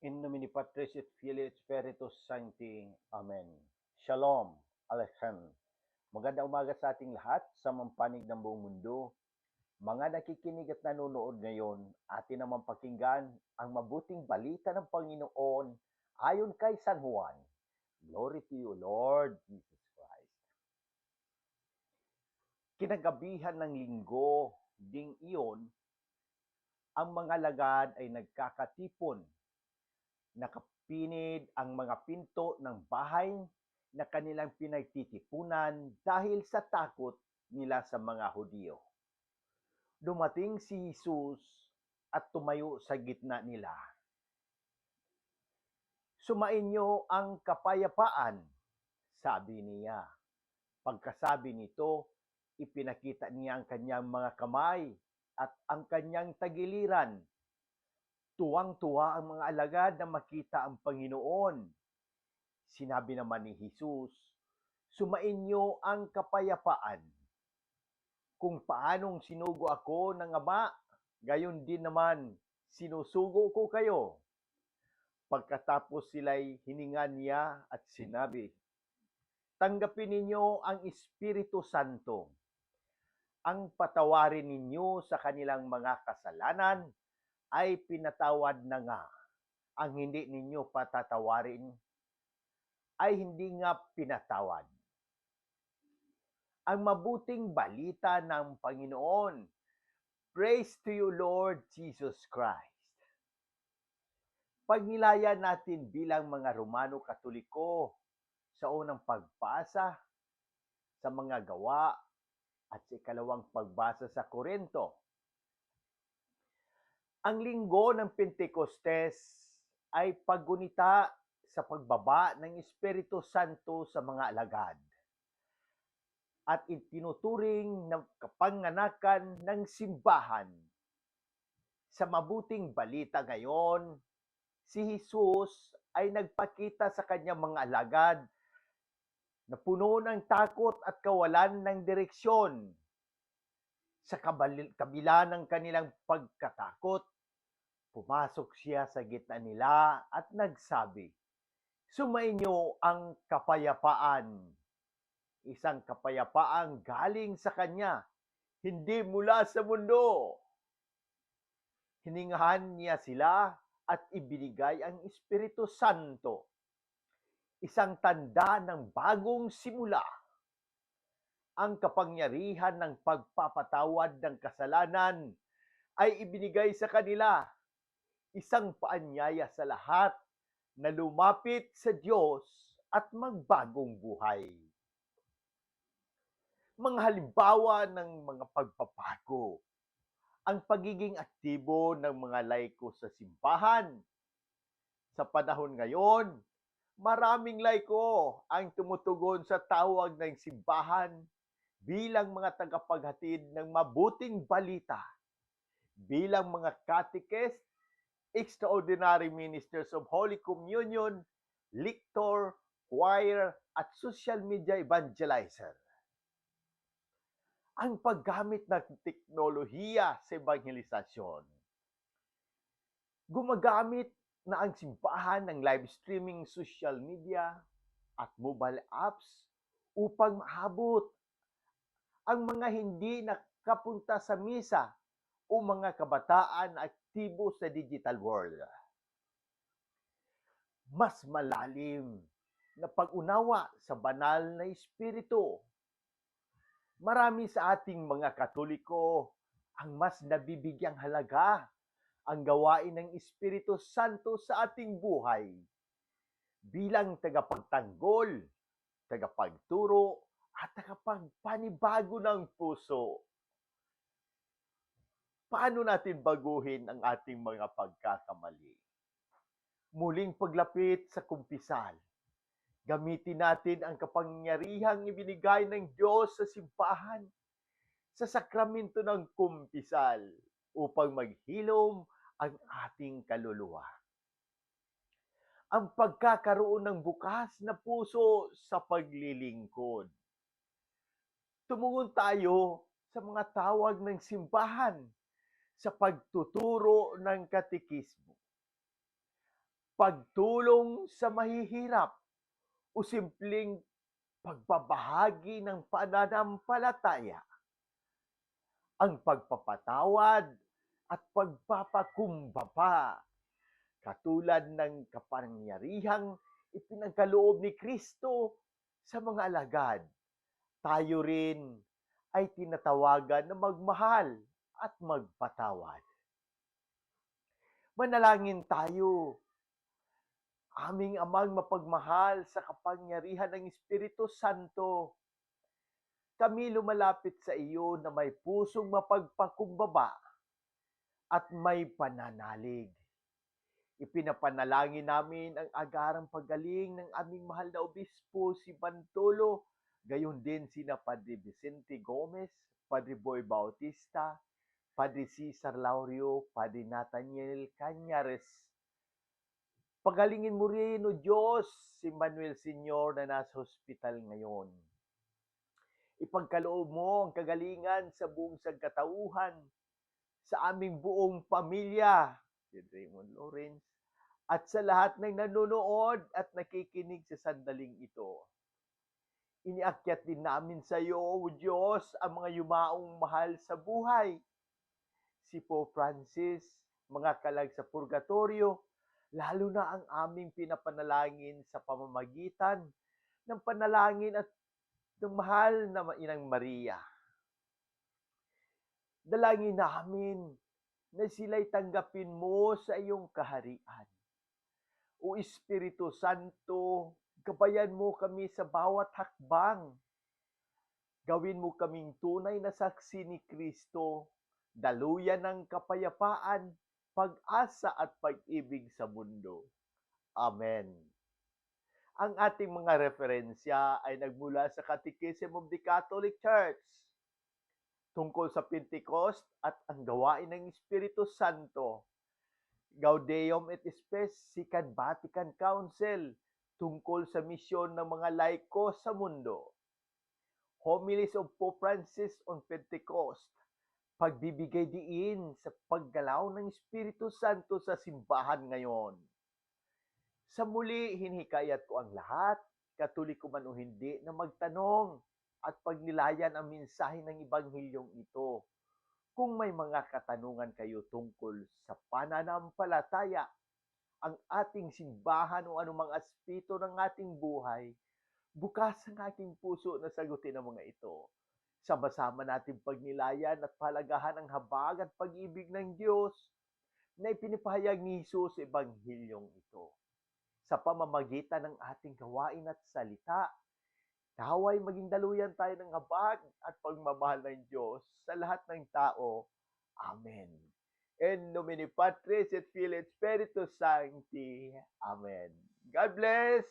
In nomine Patris et Filii et Spiritus Sancti. Amen. Shalom. Aleichem. Magandang umaga sa ating lahat sa mampanig ng buong mundo. Mga nakikinig at nanonood ngayon, atin naman pakinggan ang mabuting balita ng Panginoon ayon kay San Juan. Glory to you, Lord Jesus Christ. Kinagabihan ng linggo ding iyon, ang mga lagad ay nagkakatipon. Nakapinid ang mga pinto ng bahay na kanilang pinagtitipunan dahil sa takot nila sa mga Hudyo. Dumating si Jesus at tumayo sa gitna nila. Sumainyo ang kapayapaan, sabi niya. Pagkasabi nito, ipinakita niya ang kanyang mga kamay at ang kanyang tagiliran. Tuwang-tuwa ang mga alagad na makita ang Panginoon. Sinabi naman ni Jesus, Sumainyo ang kapayapaan. Kung paanong sinugo ako ng Ama, gayon din naman sinusugo ko kayo. Pagkatapos sila'y hininga niya at sinabi, Tanggapin ninyo ang Espiritu Santo. Ang patawarin ninyo sa kanilang mga kasalanan ay pinatawad na nga. Ang hindi ninyo patatawarin ay hindi nga pinatawad. Ang mabuting balita ng Panginoon. Praise to you, Lord Jesus Christ. Pagnilaya natin bilang mga Romano Katoliko sa unang pagbasa sa mga gawa at sa ikalawang pagbasa sa Korinto. Ang linggo ng Pentecostes ay paggunita sa pagbaba ng Espiritu Santo sa mga alagad at itinuturing ng kapanganakan ng simbahan. Sa mabuting balita ngayon, si Jesus ay nagpakita sa kanyang mga alagad na puno ng takot at kawalan ng direksyon. Sa kabila ng kanilang pagkatakot, pumasok siya sa gitna nila at nagsabi, Sumainyo ang kapayapaan. Isang kapayapaang galing sa kanya, hindi mula sa mundo. Hiningahan niya sila at ibinigay ang Espiritu Santo isang tanda ng bagong simula. Ang kapangyarihan ng pagpapatawad ng kasalanan ay ibinigay sa kanila. Isang paanyaya sa lahat na lumapit sa Diyos at magbagong buhay. Mga halimbawa ng mga pagpapago. Ang pagiging aktibo ng mga laiko sa simbahan. Sa panahon ngayon, maraming laiko ang tumutugon sa tawag ng simbahan bilang mga tagapaghatid ng mabuting balita, bilang mga catechist, extraordinary ministers of Holy Communion, lictor, choir, at social media evangelizer. Ang paggamit ng teknolohiya sa evangelisasyon. Gumagamit na ang simbahan ng live streaming social media at mobile apps upang maabot ang mga hindi nakapunta sa misa o mga kabataan aktibo sa digital world. Mas malalim na pag-unawa sa banal na espiritu. Marami sa ating mga katoliko ang mas nabibigyang halaga ang gawain ng Espiritu Santo sa ating buhay bilang tagapagtanggol, tagapagturo, at tagapagpanibago ng puso. Paano natin baguhin ang ating mga pagkakamali? Muling paglapit sa kumpisal. Gamitin natin ang kapangyarihang ibinigay ng Diyos sa simbahan sa sakramento ng kumpisal upang maghilom ang ating kaluluwa. Ang pagkakaroon ng bukas na puso sa paglilingkod. Tumungon tayo sa mga tawag ng simbahan sa pagtuturo ng katikismo. pagtulong sa mahihirap, o simpleng pagbabahagi ng pananampalataya. Ang pagpapatawad at pagpapakumbaba, katulad ng kapangyarihang ipinagkaloob ni Kristo sa mga alagad. Tayo rin ay tinatawagan na magmahal at magpatawad. Manalangin tayo. Aming amang mapagmahal sa kapangyarihan ng Espiritu Santo. Kami lumalapit sa iyo na may pusong mapagpakumbaba at may pananalig. Ipinapanalangin namin ang agarang pagaling ng aming mahal na obispo si Bantolo, gayon din sina Padre Vicente Gomez, Padre Boy Bautista, Padre Cesar Laurio, Padre Nathaniel Cañares. Pagalingin mo rin, O Diyos, si Manuel Senior na nasa hospital ngayon. Ipagkaloob mo ang kagalingan sa buong sagkatauhan, sa aming buong pamilya, si Raymond Lawrence, at sa lahat ng nanonood at nakikinig sa sandaling ito. Iniakyat din namin sa iyo, O Diyos, ang mga yumaong mahal sa buhay. Si Pope Francis, mga kalag sa purgatorio, lalo na ang aming pinapanalangin sa pamamagitan ng panalangin at ng mahal na Inang Maria. Dalangin namin na sila'y tanggapin mo sa iyong kaharian. O Espiritu Santo, gabayan mo kami sa bawat hakbang. Gawin mo kaming tunay na saksi ni Kristo, daluyan ng kapayapaan, pag-asa at pag-ibig sa mundo. Amen. Ang ating mga referensya ay nagmula sa Catechism of the Catholic Church tungkol sa Pentecost at ang gawain ng Espiritu Santo. Gaudium et Spes Second Vatican Council tungkol sa misyon ng mga laiko sa mundo. Homilies of Pope Francis on Pentecost, pagbibigay diin sa paggalaw ng Espiritu Santo sa simbahan ngayon. Sa muli, hinhikayat ko ang lahat, katoliko man o hindi, na magtanong at pagnilayan ang mensahe ng Ebanghilyong ito. Kung may mga katanungan kayo tungkol sa pananampalataya, ang ating simbahan o anumang aspeto ng ating buhay, bukas ang aking puso na sagutin ang mga ito. Sama-sama natin pagnilayan at palagahan ang habag at pag-ibig ng Diyos na ipinipahayag ni Jesus sa Ebanghilyong ito. Sa pamamagitan ng ating gawain at salita, naway maging daluyan tayo ng habag at pagmamahal ng Diyos sa lahat ng tao. Amen. In nomine Patris et Filii et Spiritus Sancti. Amen. God bless!